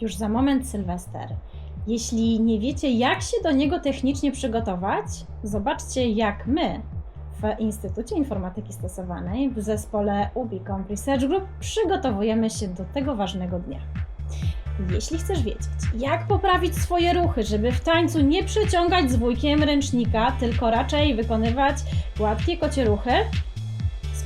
już za moment Sylwester. Jeśli nie wiecie, jak się do niego technicznie przygotować, zobaczcie, jak my w Instytucie Informatyki Stosowanej w zespole Ubicom Research Group przygotowujemy się do tego ważnego dnia. Jeśli chcesz wiedzieć, jak poprawić swoje ruchy, żeby w tańcu nie przeciągać z wujkiem ręcznika, tylko raczej wykonywać gładkie kocie ruchy,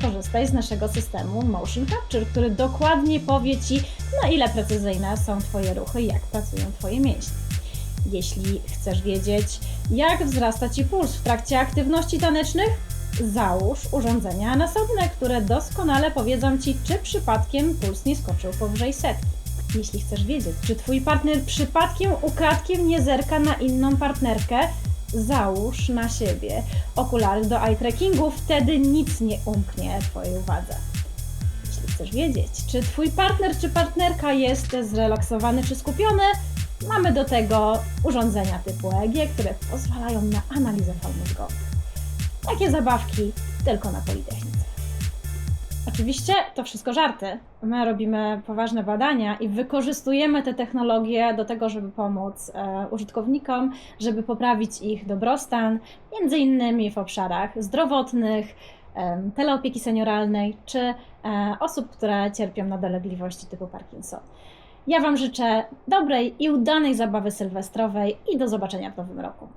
skorzystaj z naszego systemu Motion Capture, który dokładnie powie Ci, na ile precyzyjne są Twoje ruchy i jak pracują Twoje mięśnie. Jeśli chcesz wiedzieć, jak wzrasta Ci puls w trakcie aktywności tanecznych, załóż urządzenia nasobne, które doskonale powiedzą Ci, czy przypadkiem puls nie skoczył powyżej setki. Jeśli chcesz wiedzieć, czy Twój partner przypadkiem ukradkiem nie zerka na inną partnerkę, załóż na siebie okulary do eye trackingu, wtedy nic nie umknie Twojej uwadze. Jeśli chcesz wiedzieć, czy Twój partner czy partnerka jest zrelaksowany czy skupiony, mamy do tego urządzenia typu EEG, które pozwalają na analizę fal mózgowych. Takie zabawki tylko na Politechnice. Oczywiście to wszystko żarty. My robimy poważne badania i wykorzystujemy te technologie do tego, żeby pomóc e, użytkownikom, żeby poprawić ich dobrostan, między innymi w obszarach zdrowotnych, teleopieki senioralnej czy e, osób, które cierpią na dolegliwości typu Parkinson. Ja Wam życzę dobrej i udanej zabawy sylwestrowej i do zobaczenia w nowym roku.